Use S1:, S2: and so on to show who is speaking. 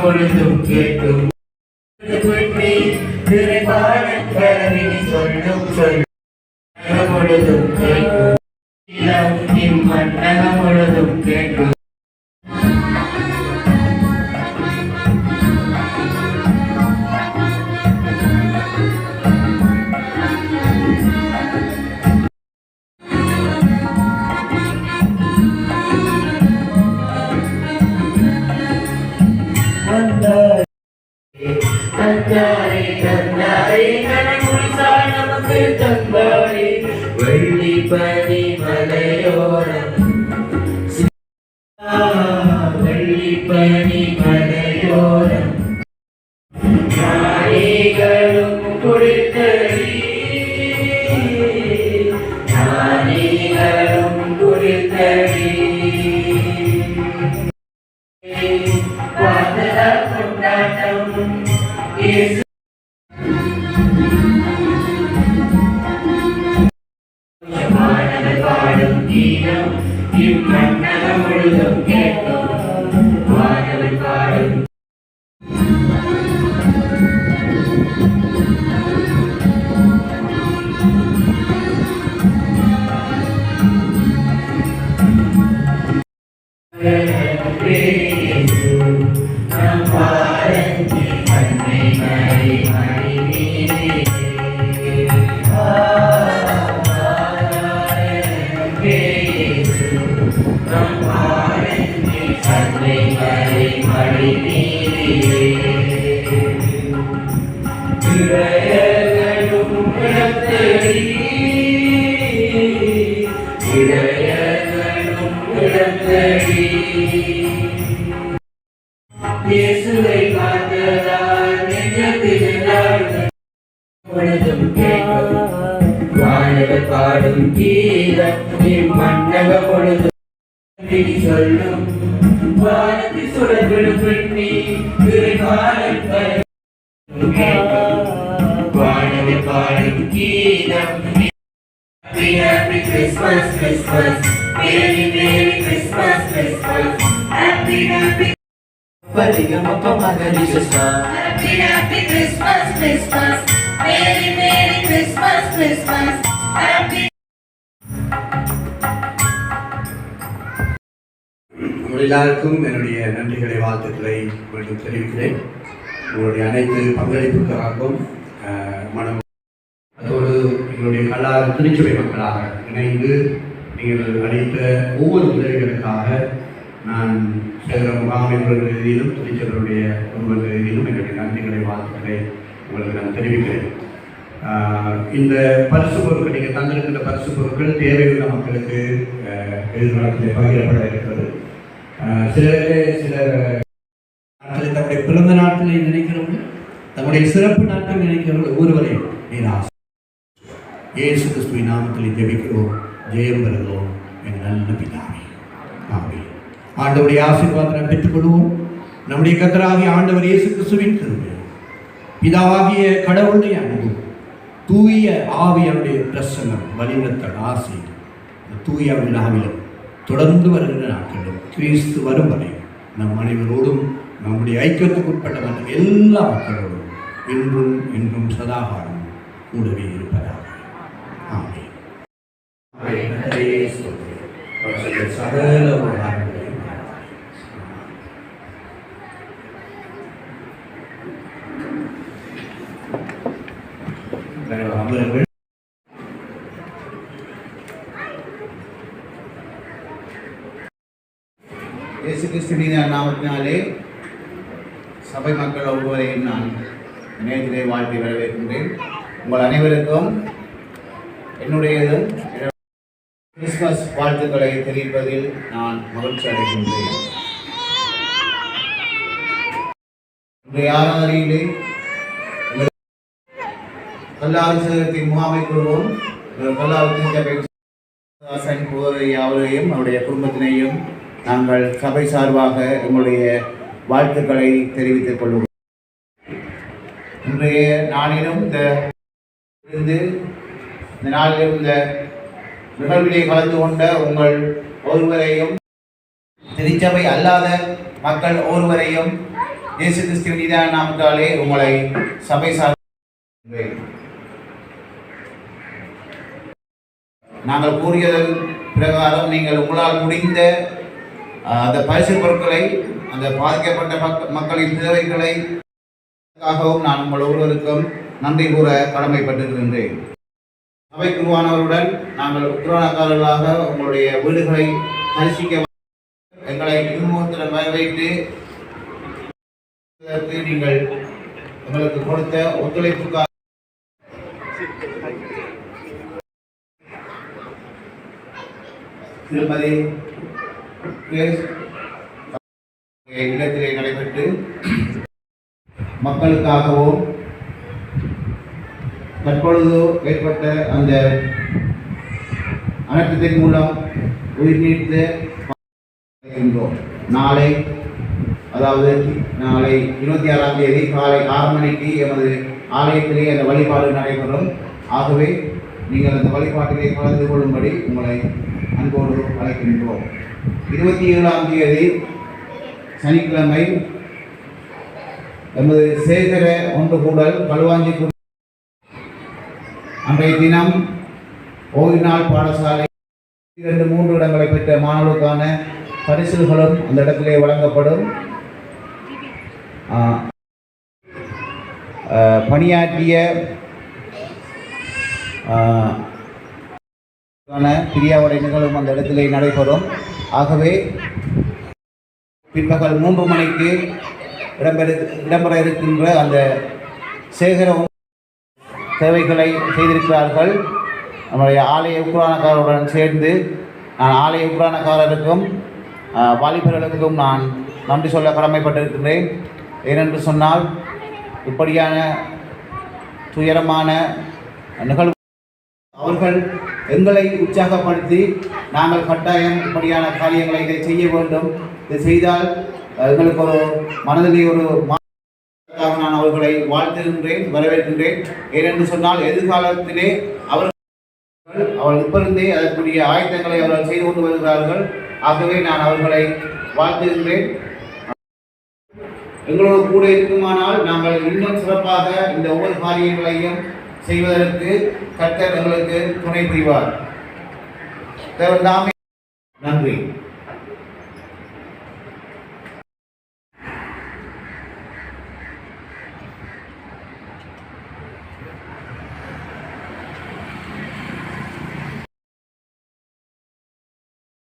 S1: பொழுதும் கேட்கும் குட்டி திரைப்பாட கரவினி சொல்லும் சொல் பொழுதும் கேட்கும் கீதம் இம்மன்னக பொழுதும் கேட்கும் நனமுடிசாய் நமக்கு வானவர் பாடும் கீதம் இம்மன்னகம் முழுதும் கேட்கும் வானவர் பாடும் இயேசுவை பார்த்ததால் நெஞ்சத்தில் பொழுதும் வானவர் பாடும் கீதம் இம்மன்னக பொழுதும் விழி சொல்லும் வானத்தி சுடர்விடும் பெண்ணி திருகாலம் வானவர் பாடும் கீதம் Happy, happy Christmas, Christmas. Merry, Merry Christmas, Christmas. Happy, happy.
S2: Happy, happy Christmas, Christmas. Merry, Merry Christmas, Christmas. Happy.
S3: எல்லாருக்கும் என்னுடைய நன்றிகளை வாழ்த்துக்களை மீண்டும் தெரிவிக்கிறேன் உங்களுடைய அனைத்து பங்களிப்புக்காகவும் மனம் உங்களுடைய எங்களுடைய திருச்சபை மக்களாக இணைந்து நீங்கள் அளித்த ஒவ்வொரு உதவிகளுக்காக நான் சேகர முகாமைகள் ரீதியிலும் திருச்செல்வருடைய ஒருவர் ரீதியிலும் என்னுடைய நன்றிகளை வாழ்த்துக்களை உங்களுக்கு நான் தெரிவிக்கிறேன். இந்த பரிசு பொருட்கள் நீங்கள் தந்திருக்கின்ற பரிசு பொருட்கள் தேவையுள்ள மக்களுக்கு எதிர்காலத்தில் பகிரப்பட இருக்கிறது. சிலரே சில நாட்களில் தன்னுடைய பிறந்த நாட்களை நினைக்கிறவர்கள் தன்னுடைய சிறப்பு நாட்கள் நினைக்கிறவர்கள் ஒவ்வொருவரையும் நீர் இயேசு கிறிஸ்துவின் நாமத்தில் ஜெபிக்கிறோம் ஜெயம் பெறுகிறோம் என் நல்ல பிதாவே ஆமே ஆண்டவருடைய ஆசீர்வாதத்தை பெற்றுக்கொள்வோம் நம்முடைய கத்தராகிய ஆண்டவர் இயேசு கிறிஸ்துவின் கருமை பிதாவாகிய கடவுளுடைய அன்பு தூய ஆவியனுடைய பிரசனம் வலியுறுத்தல் ஆசை இந்த தூய விழாவிலும் தொடர்ந்து வருகின்ற நாட்களிலும் கிறிஸ்து வரும் வரை நம் அனைவரோடும் நம்முடைய ஐக்கியத்துக்குட்பட்ட மற்ற எல்லா மக்களோடும் இன்றும் இன்றும் சதாகாலம் கூடவே இருப்பதாக
S4: இயேசு கிறிஸ்துவின் நாமத்தினாலே சபை மக்கள் ஒவ்வொருவரையும் நான் நேற்றிலே வாழ்த்தி வரவேற்கின்றேன். உங்கள் அனைவருக்கும் என்னுடையதும் கிறிஸ்துமஸ் வாழ்த்துக்களை தெரிவிப்பதில் நான் மகிழ்ச்சி அடைகின்றேன். இன்றைய ஆராதனையிலே எங்கள் முகாமை கூறுவோம். கல்லாறு அவரையும் அவருடைய குடும்பத்தினையும் நாங்கள் சபை சார்பாக எங்களுடைய வாழ்த்துக்களை தெரிவித்துக் கொள்வோம் இன்றைய நாளிலும் இந்த இருந்து இந்த நாளிலும் இந்த நிகழ்விலே கலந்து கொண்ட உங்கள் ஒருவரையும் திருச்சபை அல்லாத மக்கள் ஒருவரையும் இயேசு கிறிஸ்து நீதான நாமத்தாலே உங்களை சபை சார் நாங்கள் கூறியதன் பிரகாரம் நீங்கள் உங்களால் முடிந்த அந்த பரிசு பொருட்களை அந்த பாதிக்கப்பட்ட மக்க- மக்களின் தேவைகளை நான் உங்கள் ஒருவருக்கும் நன்றி கூற கடமைப்பட்டிருக்கின்றேன். அவை உருவானவருடன் நாங்கள் உத்தரவாதக்காரர்களாக உங்களுடைய வீடுகளை தரிசிக்க எங்களை இன்னுமுகத்தில் வரவேற்று நீங்கள் எங்களுக்கு கொடுத்த ஒத்துழைப்புக்காக திருமதி கிரேஸ் இல்லத்திலே நடைபெற்று மக்களுக்காகவும் தற்பொழுது ஏற்பட்ட அந்த அனர்த்தத்தின் மூலம் உயிர் நீத்து நாளை அதாவது நாளை இருபத்தி ஆறாம் தேதி காலை ஆறு மணிக்கு எமது ஆலயத்திலே அந்த வழிபாடு நடைபெறும். ஆகவே நீங்கள் அந்த வழிபாட்டிலே கலந்து கொள்ளும்படி உங்களை அன்போடு அழைக்கின்றோம். இருபத்தி ஏழாம் தேதி சனிக்கிழமை எமது சேகர ஒன்று கூடல் களுவாஞ்சி அன்றைய தினம் ஓய்வு நாள் பாடசாலை இரண்டு மூன்று இடங்களை பெற்ற மாணவர்களுக்கான பரிசுகளும் அந்த இடத்திலே வழங்கப்படும். பணியாற்றிய பிரியாவுடைய நிகழ்வும் அந்த இடத்திலே நடைபெறும். ஆகவே பிற்பகல் மூன்று மணிக்கு இடம்பெற இடம்பெற இருக்கின்ற அந்த சேகர சேவைகளை செய்திருக்கிறார்கள். நம்முடைய ஆலய உக்ரானக்காரருடன் சேர்ந்து நான் ஆலய உக்ரானக்காரருக்கும் வாலிபர்களுக்கும் நான் நன்றி சொல்ல கடமைப்பட்டிருக்கின்றேன். ஏனென்று சொன்னால் இப்படியான துயரமான நிகழ்வு அவர்கள் எங்களை உற்சாகப்படுத்தி நாங்கள் கட்டாயம் இப்படியான காரியங்களை இதை செய்ய வேண்டும். இதை செய்தால் எங்களுக்கு ஒரு மனதிலே ஒரு நான் அவர்களை வாழ்த்துகின்றேன் வரவேற்கின்றேன். ஏனென்று சொன்னால் எதிர்காலத்திலே அவர்கள் அவர்கள் இப்பிருந்தே அதற்குரிய ஆயத்தங்களை அவர்கள் செய்து கொண்டு வருகிறார்கள். ஆகவே நான் அவர்களை வாழ்த்துகின்றேன். எங்களோடு கூட இருக்குமானால் நாங்கள் இன்னும் சிறப்பாக இந்த ஒவ்வொரு காரியங்களையும் செய்வதற்கு கர்த்தர் எங்களுக்கு துணை புரிவார். நன்றி.